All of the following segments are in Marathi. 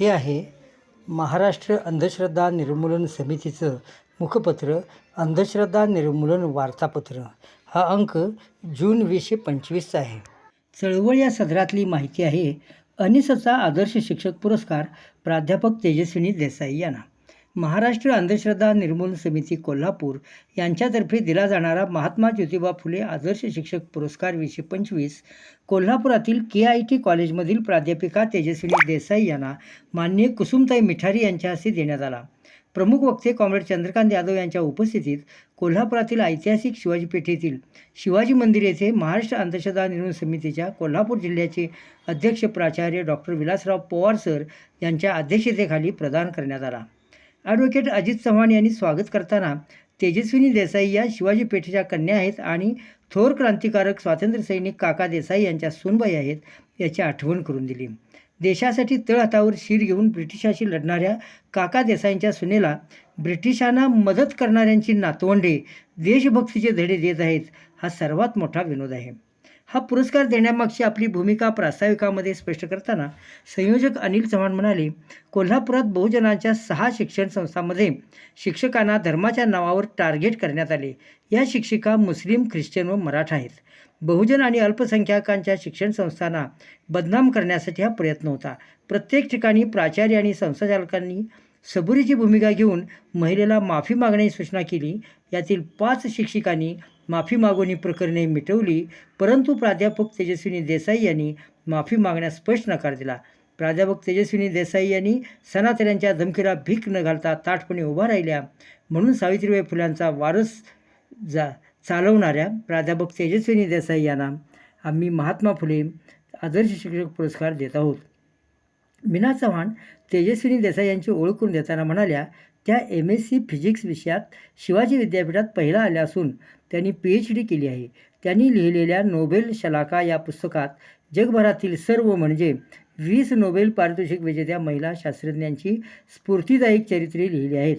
हे आहे महाराष्ट्र अंधश्रद्धा निर्मूलन समितीचं मुखपत्र अंधश्रद्धा निर्मूलन वार्तापत्र. हा अंक जून वीसशे पंचवीसचा आहे. चळवळ या सदरातली माहिती आहे अनिसचा आदर्श शिक्षक पुरस्कार प्राध्यापक तेजस्विनी देसाई यांना. महाराष्ट्र अंधश्रद्धा निर्मूलन समिती कोल्हापूर यांच्यातर्फे दिला जाणारा महात्मा ज्योतिबा फुले आदर्श शिक्षक पुरस्कार वीसशे पंचवीस. कोल्हापुरातील के आय टी कॉलेजमधील प्राध्यापिका तेजस्विनी देसाई यांना मान्य कुसुमताई मिठारी यांच्या हस्ते देण्यात आला. प्रमुख वक्ते कॉम्रेड चंद्रकांत यादव यांच्या उपस्थितीत कोल्हापुरातील ऐतिहासिक शिवाजी पेठेतील शिवाजी मंदिर येथे महाराष्ट्र अंधश्रद्धा निर्मूलन समितीच्या कोल्हापूर जिल्ह्याचे अध्यक्ष प्राचार्य डॉक्टर विलासराव पवार सर यांच्या अध्यक्षतेखाली प्रदान करण्यात आला. ॲडव्होकेट अजित चव्हाण यांनी स्वागत करताना तेजस्विनी देसाई या शिवाजी पेठेच्या कन्या आहेत आणि थोर क्रांतिकारक स्वातंत्र्यसैनिक काका देसाई यांच्या सुनबाई आहेत याची आठवण करून दिली. देशासाठी तळहातावर शिर घेऊन ब्रिटिशाशी लढणाऱ्या काका देसाईंच्या सुनेला ब्रिटिशांना मदत करणाऱ्यांची नातवंडे देशभक्तीचे धडे देत आहेत हा सर्वात मोठा विनोद आहे. हा पुरस्कार देण्यामागची आपली भूमिका प्रास्ताविकामध्ये स्पष्ट करताना संयोजक अनिल चव्हाण म्हणाले कोल्हापुरात बहुजनांच्या सहा शिक्षण संस्थांमध्ये शिक्षकांना धर्माच्या नावावर टार्गेट करण्यात आले. या शिक्षिका मुस्लिम ख्रिश्चन व मराठा आहेत. बहुजन आणि अल्पसंख्याकांच्या शिक्षण संस्थांना बदनाम करण्यासाठी हा प्रयत्न होता. प्रत्येक ठिकाणी प्राचार्य आणि संस्थाचालकांनी सबुरीची भूमिका घेऊन महिलेला माफी मागण्याची सूचना केली. यातील पाच शिक्षिकांनी माफी मागवणी प्रकरणे मिटवली. परंतु प्राध्यापक तेजस्विनी देसाई यांनी माफी मागण्यास स्पष्ट नकार दिला. प्राध्यापक तेजस्विनी देसाई यांनी सनातन्यांच्या धमकीला भीक न घालता ताठपणे उभा राहिल्या. म्हणून सावित्रीबाई फुलांचा वारस जा चालवणाऱ्या प्राध्यापक तेजस्विनी देसाई यांना आम्ही महात्मा फुले आदर्श शिक्षक पुरस्कार देत आहोत. मीना चव्हाण तेजस्विनी देसाई यांची ओळख करून देताना म्हणाल्या त्या एम एस सी फिजिक्स विषयात शिवाजी विद्यापीठात पहिला आल्या असून त्यांनी पी एच डी केली आहे. त्यांनी लिहिलेल्या नोबेल शलाका या पुस्तकात जगभरातील सर्व म्हणजे वीस नोबेल पारितोषिक विजेत्या महिला शास्त्रज्ञांची स्फूर्तिदायक चरित्रे लिहिली आहेत.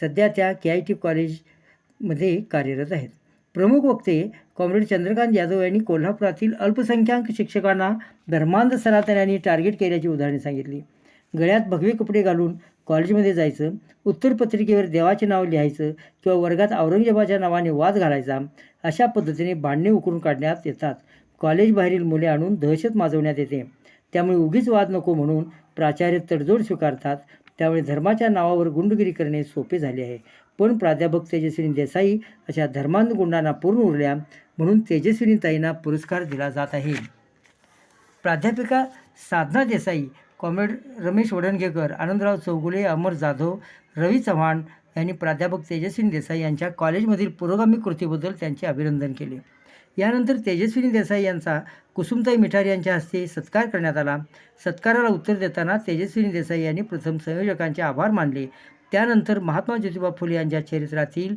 सध्या त्या के आय टी कॉलेजमध्ये कार्यरत आहेत. प्रमुख वक्ते कॉम्रेड चंद्रकांत यादव यांनी कोल्हापुरातील अल्पसंख्याक शिक्षकांना धर्मांध सनातन्यांनी टार्गेट केल्याची उदाहरणे सांगितली. गळ्यात भगवे कपडे घालून कॉलेजमध्ये जायचं उत्तरपत्रिकेवर देवाचे नाव लिहायचं किंवा वर्गात औरंगजेबाच्या नावाने वाद घालायचा अशा पद्धतीने भांडणे उकरून काढण्यात येतात. कॉलेजबाहेरील मुले आणून दहशत माजवण्यात येते. त्यामुळे उगीच वाद नको म्हणून प्राचार्य तडजोड स्वीकारतात. त्यामुळे धर्माच्या नावावर गुंडगिरी करणे सोपे झाले आहे. पण प्राध्यापक तेजस्विनी देसाई अशा धर्मानुगुंडांना पूर्ण उरल्या म्हणून तेजस्विनीताईंना पुरस्कार दिला जात आहे. प्राध्यापिका साधना देसाई कॉम्रेड रमेश वडणगेकर आनंदराव चौगुले अमर जाधव रवी चव्हाण यांनी प्राध्यापक तेजस्विनी देसाई यांच्या कॉलेजमधील पुरोगामी कृतीबद्दल त्यांचे अभिनंदन केले. यानंतर तेजस्विनी देसाई यांचा कुसुमताई मिठार यांच्या हस्ते सत्कार करण्यात आला. सत्काराला उत्तर देताना तेजस्विनी देसाई यांनी प्रथम संयोजकांचे आभार मानले. त्यानंतर महात्मा ज्योतिबा फुले यांच्या चरित्रातील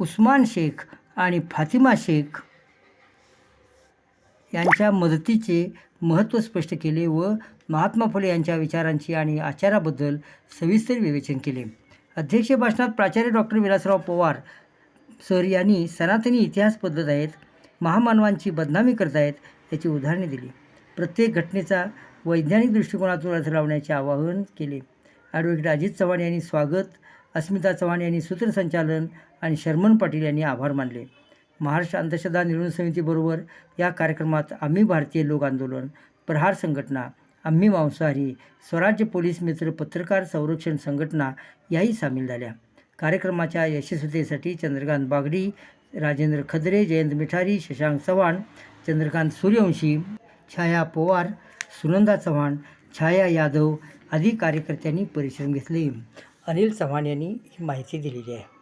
उस्मान शेख आणि फातिमा शेख यांच्या मदतीचे महत्त्व स्पष्ट केले व महात्मा फुले यांच्या विचारांची आणि आचाराबद्दल सविस्तर विवेचन केले. अध्यक्ष भाषणात प्राचार्य डॉक्टर विलासराव पवार सर यांनी सनातनी इतिहास पद्धत आहेत. महामानवांची बदनामी करत आहेत याची उदाहरणे दिली. प्रत्येक घटनेचा वैज्ञानिक दृष्टिकोनातून अर्थ लावण्याचे आवाहन केले. ॲडव्होकेट अजित चव्हाण यांनी स्वागत अस्मिता चव्हाण यांनी सूत्रसंचालन आणि शर्मन पाटील यांनी आभार मानले. महाराष्ट्र अंधश्रद्धा निर्मूलन समितीबरोबर या कार्यक्रमात आम्ही भारतीय लोक आंदोलन प्रहार संघटना आम्ही मांसाहारी स्वराज्य पोलीस मित्र पत्रकार संरक्षण संघटना याही सामील झाल्या. कार्यक्रमाच्या यशस्वीतेसाठी चंद्रकांत बागडी राजेंद्र खदरे जयंत मिठारी शशांक चव्हाण चंद्रकांत सूर्यवंशी छाया पवार सुनंदा चव्हाण छाया यादव आदी कार्यकर्त्यांनी परिश्रम घेतले. अनिल चव्हाण यांनी ही माहिती दिलेली आहे.